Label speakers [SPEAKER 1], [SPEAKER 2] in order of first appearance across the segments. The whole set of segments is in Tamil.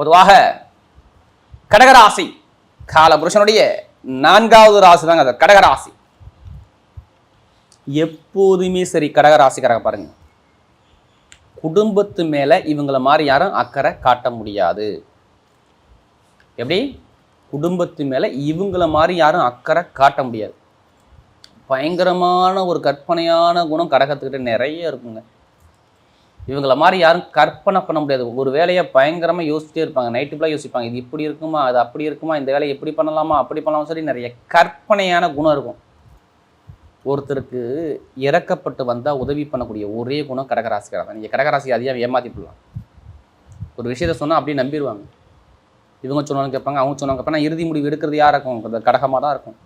[SPEAKER 1] பொதுவாக கடகராசி கால புருஷனுடைய நான்காவது ராசி தாங்க அது கடகராசி. எப்போதுமே சரி கடகராசிக்காரங்க பாருங்க. குடும்பத்து மேலே இவங்களை மாதிரி யாரும் அக்கறை காட்ட முடியாது. எப்படி? குடும்பத்து மேலே இவங்கள மாதிரி யாரும் அக்கறை காட்ட முடியாது. பயங்கரமான ஒரு கற்பனையான குணம் கடகத்துக்கிட்ட நிறைய இருக்குங்க. இவங்கள மாதிரி யாரும் கற்பனை பண்ண முடியாது. ஒரு வேலையை பயங்கரமாக யோசிச்சிட்டே இருப்பாங்க. நைட்டு ஃபுல்லாக யோசிப்பாங்க. இது இப்படி இருக்குமா? அது அப்படி இருக்குமா? இந்த வேலையை எப்படி பண்ணலாமா? அப்படி பண்ணலாமா? சொல்லி நிறைய கற்பனையான குணம் இருக்கும். ஒருத்தருக்கு இறக்கப்பட்டு வந்தால் உதவி பண்ணக்கூடிய ஒரே குணம் கடகராசிக்காரர் தான். நீங்கள் கடகராசி அதிகம் ஏமாற்றி போடலாம் ஒரு விஷயத்த சொன்னால் அப்படியே நம்பிடுவாங்க. இவங்க சொன்னாலும் கேட்பாங்க அவங்க சொன்னாங்க கேட்பாங்க. இறுதி முடிவு எடுக்கிறது யாராக இருக்கும்? கடகமாக தான் இருக்கும்.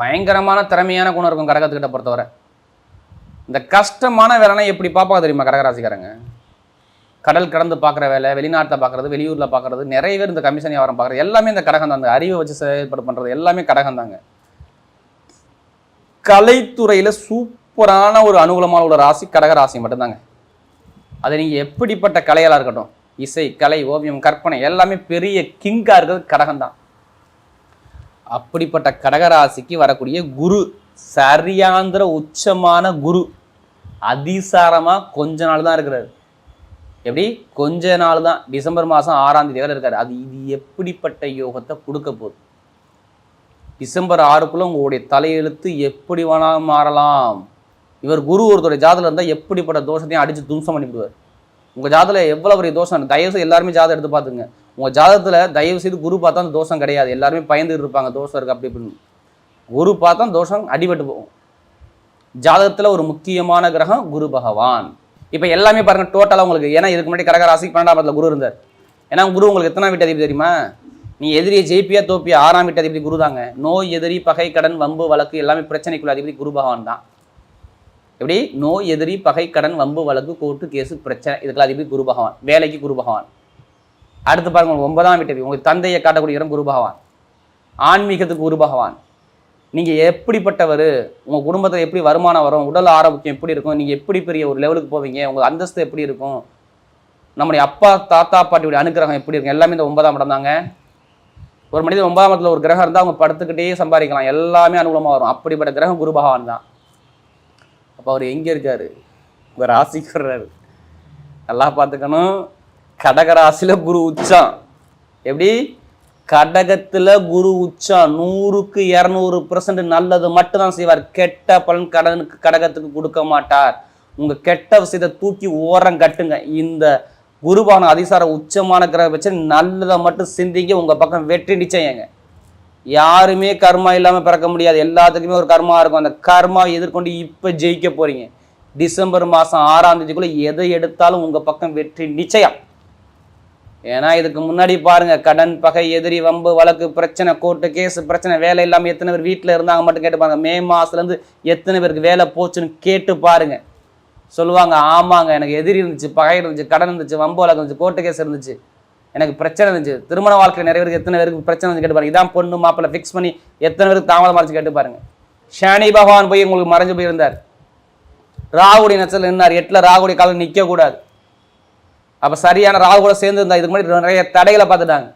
[SPEAKER 1] பயங்கரமான திறமையான குணம் இருக்கும் கடகத்துக்கிட்ட பொறுத்தவரை. இந்த கஷ்டமான வேலைனா எப்படி பார்ப்பாங்க தெரியுமா கடகராசிக்காரங்க? கடல் கடந்து பார்க்குற வேலை வெளிநாட்டில் பார்க்குறது வெளியூரில் பார்க்குறது நிறைய பேர் இந்த கமிஷன் வியாபாரம் பார்க்குறது எல்லாமே இந்த கடகம் தான் அந்த அறிவை வச்சு செயல்பாடு பண்ணுறது எல்லாமே கடகம் தாங்க கலைத்துறையில் சூப்பரான ஒரு அனுகூலமான ஒரு ராசி கடக ராசி மட்டும்தாங்க. அது நீங்கள் எப்படிப்பட்ட கலைகளாக இருக்கட்டும் இசை கலை ஓவியம் கற்பனை எல்லாமே பெரிய கிங்காக இருக்கிறது கடகம் தான் அப்படிப்பட்ட கடகராசிக்கு வரக்கூடிய குரு. சரியாந்திர உச்சமான குரு அதிசாரமாக கொஞ்ச நாள் தான் இருக்கிறார். எப்படி? கொஞ்ச நாள் தான். டிசம்பர் மாதம் ஆறாம் தேதி வரை இருக்கார். அது இது எப்படிப்பட்ட யோகத்தை கொடுக்க போகுது? டிசம்பர் ஆறுக்குள்ளே உங்களுடைய தலையெழுத்து எப்படி வேணாலும் மாறலாம். இவர் குரு ஒருத்தருடைய ஜாதகம் இருந்தால் எப்படிப்பட்ட தோஷத்தையும் அடித்து தும்சம் பண்ணிவிடுவார். உங்கள் ஜாதத்தில் எவ்வளோ பெரிய தோஷம் தயவு செய்து எல்லாருமே ஜாதகம் எடுத்து பார்த்துங்க உங்கள் ஜாதகத்தில் தயவு செய்து குரு பார்த்தா அந்த தோஷம் கிடையாது. எல்லாருமே பயந்துட்டு இருப்பாங்க. தோஷம் இருக்குது அப்படி இப்படின்னு. குரு பார்த்தா தோஷம் அடிபட்டு போகும். ஜாதகத்தில் ஒரு முக்கியமான கிரகம் குரு பகவான். இப்போ எல்லாமே பாருங்கள் டோட்டலாக உங்களுக்கு. ஏன்னா இதுக்கு முன்னாடி கடகராசி பன்னெண்டாம் இடத்துல குரு இருந்தார். ஏன்னா குரு உங்களுக்கு எத்தனை வீட்டு அதிபதி தெரியுமா? நீ எதிரியை ஜெயிப்பியா தோப்பியா ஆறாம் வீட்டு அதிபதி குரு தாங்க. நோய் எதிரி பகை கடன் வம்பு வழக்கு எல்லாமே பிரச்சனைக்குள்ள அதிபதி குரு பகவான் தான். எப்படி? நோய் எதிரி பகை கடன் வம்பு வழக்கு கோர்ட்டு கேஸு பிரச்சனை. இதுக்கெல்லாம் அதிபதி குரு பகவான். வேலைக்கு குரு பகவான். அடுத்து பாருங்க உங்களுக்கு ஒன்பதாம் வீட்டு உங்களுக்கு தந்தையை காட்டக்கூடிய இடம் குரு பகவான். ஆன்மீகத்துக்கு குரு பகவான். நீங்கள் எப்படிப்பட்டவர்? உங்கள் குடும்பத்தில் எப்படி வருமானம் வரும்? உடல் ஆரோக்கியம் எப்படி இருக்கும்? நீங்கள் எப்படி பெரிய ஒரு லெவலுக்கு போவீங்க? உங்கள் அந்தஸ்து எப்படி இருக்கும்? நம்முடைய அப்பா தாத்தா பாட்டியுடைய அனுகிரகம் எப்படி இருக்கும்? எல்லாமே இந்த ஒன்பதாம் இடம் தாங்க. ஒரு மனிதன் ஒன்பதாம் இடத்துல ஒரு கிரகம் இருந்தால் அவங்க படுத்துக்கிட்டே சம்பாதிக்கலாம். எல்லாமே அனுகூலமாக வரும். அப்படிப்பட்ட கிரகம் குரு பகவான் தான். அப்போ அவர் எங்கே இருக்கார்? உங்கள் ராசிக்கு வர்றாரு. நல்லா பார்த்துக்கணும். கடகராசியில் குரு உச்சம். எப்படி? கடகத்தில் குரு உச்சம் நூறுக்கு இரநூறு பர்சன்ட் நல்லது மட்டும்தான் செய்வார். கெட்ட பலன் கடனுக்கு கடகத்துக்கு கொடுக்க மாட்டார். உங்கள் கெட்ட விஷயத்தை தூக்கி ஓரம் கட்டுங்க. இந்த குருபான அதிசார உச்சமான கிரக வச்சு நல்லதை மட்டும் சிந்திங்க. உங்கள் பக்கம் வெற்றி நிச்சயங்க யாருமே கர்மா இல்லாமல் பிறக்க முடியாது. எல்லாத்துக்குமே ஒரு கர்மா இருக்கும். அந்த கர்மா எதிர்கொண்டு இப்போ ஜெயிக்க போகிறீங்க டிசம்பர் மாதம் ஆறாம் தேதிக்குள்ளே எதை எடுத்தாலும் உங்கள் பக்கம் வெற்றி நிச்சயம். ஏன்னா இதுக்கு முன்னாடி பாருங்க கடன் பகை எதிரி வம்பு வழக்கு பிரச்சனை கோர்ட்டு கேஸ் பிரச்சனை வேலை இல்லாமல் எத்தனை பேர் வீட்டில் இருந்தாங்க மட்டும் கேட்டு பாருங்க. மே மாசத்துலேருந்து எத்தனை பேருக்கு வேலை போச்சுன்னு கேட்டு பாருங்க. சொல்லுவாங்க ஆமாங்க எனக்கு எதிரி இருந்துச்சு பகை இருந்துச்சு கடன் இருந்துச்சு வம்பு வழக்கு இருந்துச்சு கோர்ட்டு கேஸ் இருந்துச்சு எனக்கு பிரச்சனை இருந்துச்சு. திருமண வாழ்க்கை நிறைய பேருக்கு எத்தனை பேருக்கு பிரச்சனை இருந்துச்சு கேட்டு பாருங்க. இதான் பொண்ணு மாப்பிள்ளை ஃபிக்ஸ் பண்ணி எத்தனை பேருக்கு தாமதம் இருந்துச்சு கேட்டு பாருங்க. ஷானி பகவான் போய் உங்களுக்கு மறைஞ்சு போயிருந்தார். ராகுடி நச்சல் நின்னார். எட்டில் ராகுடி காலம் நிற்கக்கூடாது கூடாது அப்போ சரியான ராகு கூட சேர்ந்து இருந்தா இதுக்கு முன்னாடி நிறைய தடைகளை பார்த்துட்டாங்க.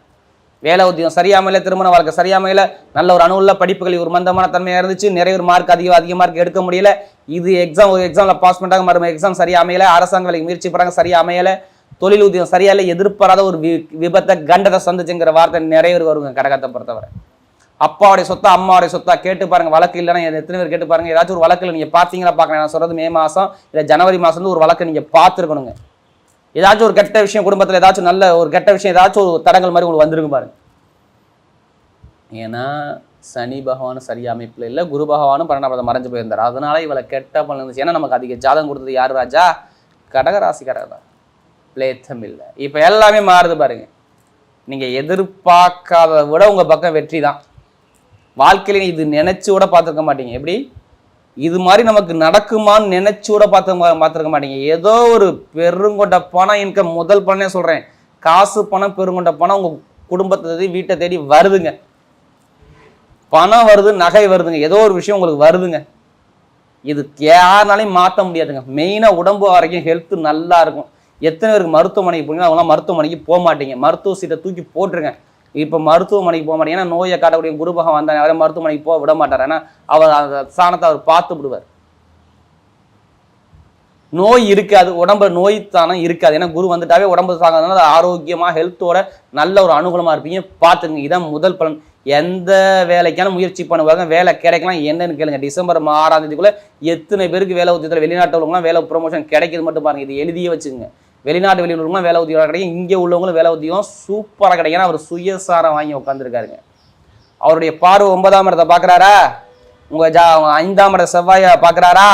[SPEAKER 1] வேலை உத்தியம் சரியாமையில திருமண வாழ்க்கை சரியாமையில நல்ல ஒரு அணுவுள்ள படிப்புகள் ஒரு மந்தமான தன்மையாக இருந்துச்சு நிறைய ஒரு மார்க் அதிக அதிக மார்க் எடுக்க முடியல. இது எக்ஸாம் ஒரு எக்ஸாமில் பாஸ் பண்ணிட்டாங்க மறுபடியும் எக்ஸாம் சரியா அமையலை அரசாங்க வேலைக்கு முயற்சி பண்ணுறாங்க சரியா தொழில் உத்தியம் சரியா இல்லை எதிர்பாராத ஒரு வி- விபத்தை கண்டத்தை சந்திச்சுங்கிற வார்த்தை நிறைய பேர் வருங்க கடகத்தை பொறுத்தவரை. அப்பாவுடைய சொத்தா அம்மாவுடைய சொத்தா கேட்டு பாருங்க வழக்கு இல்லைன்னா எத்தனை பேர் கேட்டு பாருங்க ஏதாச்சும் ஒரு வழக்குல நீங்க பாத்தீங்களா பார்க்கலாம் நான் சொல்றது மே மாசம் இல்லை ஜனவரி மாசம் ஒரு வழக்கு நீங்க பார்த்துருக்கணுங்க. ஏதாச்சும் ஒரு கெட்ட விஷயம் குடும்பத்தில் ஏதாச்சும் நல்ல ஒரு கெட்ட விஷயம் ஏதாச்சும் ஒரு தடங்கள் மாதிரி உங்களுக்கு வந்திருக்கும் பாருங்க. ஏன்னா சனி பகவான் சரியா அமைப்பில் இல்லை குரு பகவானும் பன்னெண்டாம் மறைஞ்சு போயிருந்தார். அதனால இவளை கெட்ட பலன் இருந்துச்சு. ஏன்னா நமக்கு அதிக ஜாதகம் கொடுத்தது யார் ராஜா? கடகராசிக்காரர் தான். பிளேத்தம் இல்லை. இப்போ எல்லாமே மாறுது பாருங்க. நீங்கள் எதிர்பார்க்காததை விட உங்கள் பக்கம் வெற்றி தான். வாழ்க்கையில இது நினச்சி கூட பார்த்துருக்க மாட்டீங்க. எப்படி? இது மாதிரி நமக்கு நடக்குமான்னு நினைச்சூட பார்த்து பார்த்துருக்க மாட்டீங்க. ஏதோ ஒரு பெருங்கொண்ட பணம் இன்கம் முதல் பணம் சொல்கிறேன் காசு பணம் பெருங்கொண்ட பணம் உங்கள் குடும்பத்தை தேடி வீட்டை தேடி வருதுங்க. பணம் வருது நகை வருதுங்க. ஏதோ ஒரு விஷயம் உங்களுக்கு வருதுங்க. இது யாருனாலையும் மாற்ற முடியாதுங்க. மெயினாக உடம்பு வரைக்கும் ஹெல்த் நல்லா இருக்கும். எத்தனை பேருக்கு மருத்துவமனைக்கு போனீங்கன்னா அவங்களாம் மருத்துவமனைக்கு போக மாட்டீங்க. மருத்துவ சீட்டை தூக்கி போட்டுருங்க. இப்போ மருத்துவமனைக்கு போக மாட்டேன். ஏன்னா நோயை காட்டக்கூடிய குருபகம் வந்தால் வந்தாங்க அவரை மருத்துவமனைக்கு போக விட மாட்டார். ஏன்னா அவர் அந்த ஸ்தானத்தை அவர் பார்த்து விடுவார். நோய் இருக்காது. உடம்பு நோய் தானம் இருக்காது. ஏன்னா குரு வந்துட்டாவே உடம்பு சாகிறதுனால ஆரோக்கியமாக ஹெல்த்தோட நல்ல ஒரு அனுகூலமாக இருப்பீங்க. பார்த்துங்க இதான் முதல் பலன். எந்த வேலைக்கான முயற்சி பண்ணுவாங்க? வேலை கிடைக்கலாம். என்னன்னு கேளுங்க. டிசம்பர் ஆறாம் எத்தனை பேருக்கு வேலை உத்தியத்தில் வெளிநாட்டு உள்ளவங்களாம் வேலை ப்ரொமோஷன் கிடைக்கிது மட்டும் பாருங்க. இது எழுதியே வச்சுக்கோங்க. வெளிநாட்டு வெளியூர்லாம் வேலை உத்தியோகம் கிடைக்கும். இங்கே உள்ளவங்களும் வேலை உத்தியோகம் சூப்பராக கிடைக்கும். அவர் சுயசாரம் வாங்கி உட்காந்துருக்காருங்க அவருடைய பார்வை ஒன்பதாம் இடத்தை பார்க்குறாரா? உங்கள் ஜா ஐந்தாம் இட செவ்வாயை பார்க்குறாரா?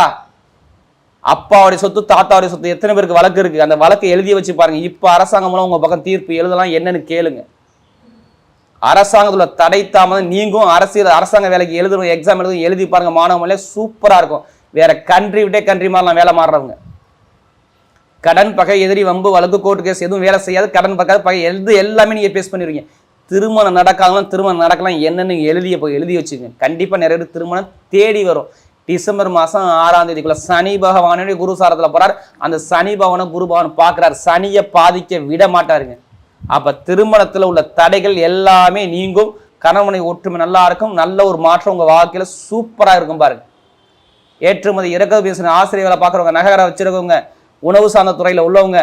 [SPEAKER 1] அப்பாவுடைய சொத்து தாத்தாவுடைய சொத்து எத்தனை பேருக்கு வழக்கு இருக்கு? அந்த வழக்கை எழுதி வச்சு பாருங்க. இப்போ அரசாங்கம் மூலம் உங்கள் பக்கம் தீர்ப்பு எழுதலாம் என்னன்னு கேளுங்க. அரசாங்கத்தில் தடை தாமதம் நீங்கும். அரசியல் அரசாங்க வேலைக்கு எழுதணும் எக்ஸாம் எழுதணும் எழுதி பாருங்கள் மாணவ சூப்பராக இருக்கும். வேற கண்ட்ரி விட்டே கண்ட்ரி மாதிரிலாம் வேலை மாறுறவங்க. கடன் பகை எதிரி வம்பு வழக்கு கோர்ட் கேஸ் எதுவும் வேலை செய்யாது. கடன் பக்காது பகை எழுது எல்லாமே நீங்கள் பேஸ் பண்ணிடுவீங்க திருமணம் நடக்காதவங்க திருமணம் நடக்கலாம். என்னென்னு எழுதிய போய் எழுதி வச்சுக்கோங்க. கண்டிப்பாக நிறைய பேர் திருமணம் தேடி வரும். டிசம்பர் மாதம் ஆறாம் தேதிக்குள்ள சனி பகவானுடைய குரு போகிறார் அந்த சனி பகவானை குரு பகவான் பார்க்கிறார். சனியை பாதிக்க விட மாட்டாருங்க. அப்போ திருமணத்தில் உள்ள தடைகள் எல்லாமே நீங்கும். கணவனை ஒற்றுமை நல்லா இருக்கும். நல்ல ஒரு மாற்றம் உங்கள் வாழ்க்கையில் சூப்பராக இருக்கும் பாருங்க. ஏற்றுமதி இறக்க பேசின ஆசிரியர்களை பார்க்குறவங்க நகர வச்சிருக்கவங்க உணவு சார்ந்த துறையில் உள்ளவங்க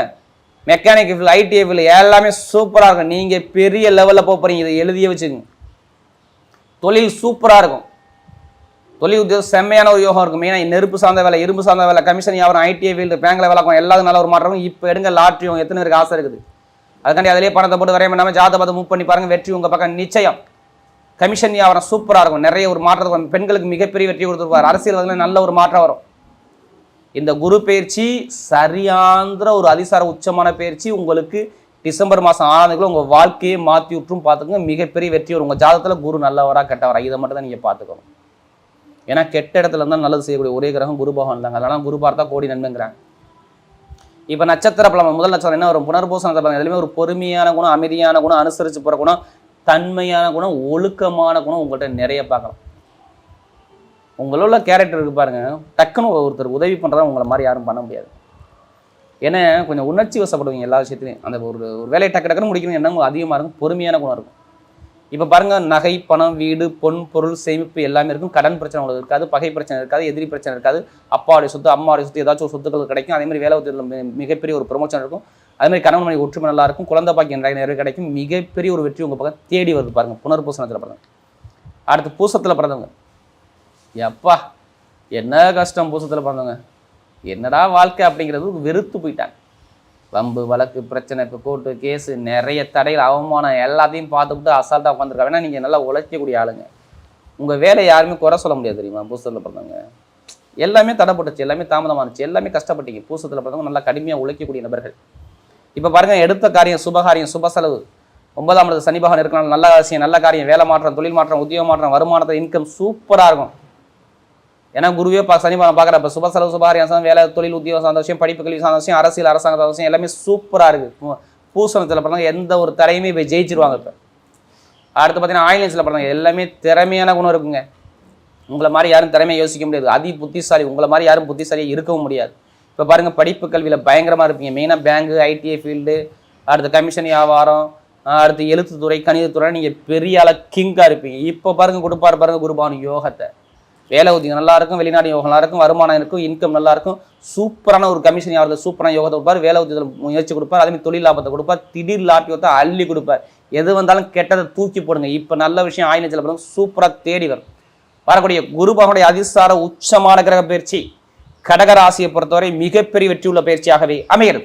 [SPEAKER 1] மெக்கானிக் ஃபீல்டு ஐடிஐ ஃபீல்டு எல்லாமே சூப்பராக இருக்கும். நீங்கள் பெரிய லெவலில் போக போகிறீங்க இதை எழுதியே வச்சுக்கோங்க. தொழில் சூப்பராக இருக்கும். தொழில் உத்தியோகம் செம்மையான ஒரு யோகம் இருக்கும். மெயினாக நெருப்பு சார்ந்த வேலை இரும்பு சார்ந்த வேலை கமிஷன் வியாபாரம் ஐடிஐ ஃபீல்டு பேங்கில் வேலைக்கும் பார்க்கும் நல்ல ஒரு மாற்றம். இப்போ எடுங்க லாட்ரியும் எத்தனை பேருக்கு ஆசை இருக்குது? அதுக்காண்டி அதிலே பணத்தை போட்டு வரைய பண்ணாமல் ஜாத பார்த்து மூவ் பண்ணி பாருங்கள் வெற்றி உங்கள் பக்கம் நிச்சயம். கமிஷன் வியாபாரம் சூப்பராக இருக்கும். நிறைய ஒரு மாற்றம் பெண்களுக்கு மிகப்பெரிய வெற்றி கொடுத்துருப்பார். அரசியல் நல்ல ஒரு மாற்றம் வரும். இந்த குரு பயிற்சி சரியாந்திர ஒரு அதிசார உச்சமான பயிற்சி. உங்களுக்கு டிசம்பர் மாதம் ஆனதுக்குள்ள உங்கள் வாழ்க்கையை மாற்றி விட்டுரும் பார்த்துக்கோங்க. மிகப்பெரிய வெற்றி வரும். உங்கள் ஜாதகத்தில் குரு நல்லவரா கெட்டவரா இதை மட்டும் தான் நீங்கள் பார்த்துக்கணும். ஏன்னா கெட்ட இடத்துல இருந்தால் நல்லது செய்யக்கூடிய ஒரே கிரகம் குரு பகவான் தாங்க. அதனால குரு பார்த்தா கோடி நன்மைங்கிறாங்க. இப்போ நட்சத்திர பலம் முதல் நட்சத்திரம் என்ன வரும்? புனர்பூச நட்சத்திரம் எல்லாமே ஒரு பொறுமையான குணம் அமைதியான குணம் அனுசரித்து போகிற குணம் தன்மையான குணம் ஒழுக்கமான குணம் உங்கள்கிட்ட நிறைய பார்க்கலாம். உங்கள உள்ள கேரக்டர் இருக்கு பாருங்க. டக்குன்னு ஒருத்தர் உதவி பண்ணுறதா உங்களை மாதிரி யாரும் பண்ண முடியாது. ஏன்னா கொஞ்சம் உணர்ச்சி வசப்படுவீங்க எல்லா விஷயத்துலையும். அந்த ஒரு ஒரு வேலையை டக்கு டக்குன்னு முடிக்கணும். என்ன அதிகமாக இருக்கும் பொறுமையான குணம் இருக்கும். இப்போ பாருங்கள் நகை பணம் வீடு பொன் பொருள் சேமிப்பு எல்லாமே இருக்கும். கடன் பிரச்சனை உங்களுக்கு இருக்காது பகை பிரச்சனை இருக்காது எதிரி பிரச்சனை இருக்காது. அப்பாவுடைய சொத்து அம்மாவுடைய சொத்து ஏதாச்சும் ஒரு சொத்துக்கள் கிடைக்கும். அதே மாதிரி வேலை உத்தியோகத்தில் மிகப்பெரிய ஒரு ப்ரொமோஷன் இருக்கும். அதே மாதிரி கணவன் மனைவி ஒற்றுமை நல்லா இருக்கும். குழந்தை பாக்கியம் நிறைய நிறைய கிடைக்கும். மிகப்பெரிய ஒரு வெற்றி உங்கள் பக்கம் தேடி வருது பாருங்கள் புனர்பூசணத்தில் பிறந்தவங்க. அடுத்து பூசத்தில் பிறந்தவங்க. எப்பா என்ன கஷ்டம் பூசத்தில் பிறந்தவங்க? என்னடா வாழ்க்கை அப்படிங்கிறது வெறுத்து போயிட்டாங்க. வம்பு வழக்கு பிரச்சனை இப்போ கோர்ட்டு கேஸு நிறைய தடைகள் அவமானம் எல்லாத்தையும் பார்த்துக்கிட்டு அசால்ட்டாக உட்காந்துருக்காங்க ஏன்னா நீங்கள் நல்லா உழைக்கக்கூடிய ஆளுங்க. உங்கள் வேலை யாருமே குறை சொல்ல முடியாது தெரியுமா பூசத்தில் பிறந்தவங்க? எல்லாமே தடைப்பட்டுச்சு எல்லாமே தாமதமானுச்சு எல்லாமே கஷ்டப்பட்டீங்க. பூசத்தில் பிறந்தவங்க நல்லா கடுமையாக உழைக்கக்கூடிய நபர்கள். இப்போ பாருங்கள் எடுத்த காரியம் சுபகாரியம் சுப செலவு. ஒன்பதாம் இடத்து சனி பகவான் இருக்கனால நல்ல விஷயம் நல்ல காரியம் வேலை மாற்றம் தொழில் மாற்றம் உத்தியோக மாற்றம் வருமானத்தை இன்கம் சூப்பராக இருக்கும். ஏன்னா குருவே பா சனி பகவான் பார்க்குறப்ப சுப செலவு சுபாரியம் வேலை தொழில் உத்தியோகம் சந்தோஷம் படிப்பு கல்வி சந்தோஷம் அரசியல் அரசாங்க சந்தோஷம் எல்லாமே சூப்பராக இருக்குது பூசணத்தில் பிறந்தாங்க எந்த ஒரு தரையுமே இப்போ ஜெயிச்சிருவாங்க இப்போ. அடுத்து பார்த்தீங்கன்னா ஆயிலன்ஸில் பிறந்தாங்க எல்லாமே திறமையான குணம் இருக்குங்க. உங்களை மாதிரி யாரும் திறமையை யோசிக்க முடியாது. அதி புத்திசாலி உங்களை மாதிரி யாரும் புத்திசாலியாக இருக்கவும் முடியாது. இப்போ பாருங்கள் படிப்பு கல்வியில் பயங்கரமாக இருப்பீங்க. மெயினாக பேங்கு ஐடிஐ ஃபீல்டு அடுத்து கமிஷன் வியாபாரம் அடுத்து எழுத்துத்துறை கணிதத்துறை நீங்கள் பெரிய ஆள கிங்காக இருப்பீங்க. இப்போ பாருங்கள் கொடுப்பார் பாருங்கள் குருபானு யோகத்தை. வேலை உதவி நல்லா இருக்கும் வெளிநாடு யோகம் நல்லா இருக்கும் வருமானம் இருக்கும் இன்கம் நல்லா இருக்கும் சூப்பரான ஒரு கமிஷன் வியாபாரத்தில் சூப்பரான யோகத்தை கொடுப்பார் வேலை உதவி முயற்சி கொடுப்பார் அதே மாதிரி தொழில் லாபத்தை கொடுப்பார் திடீர் லாட்டியத்தை அள்ளி கொடுப்பார். எது வந்தாலும் கெட்டதை தூக்கி போடுங்க. இப்போ நல்ல விஷயம் ஆயின பாருங்க சூப்பராக தேடி வரும். வரக்கூடிய குரு பகவனுடைய அதிசார உச்சமான கிரக பயிற்சி கடகராசியை பொறுத்தவரை மிகப்பெரிய வெற்றியுள்ள பயிற்சியாகவே அமைகிறது.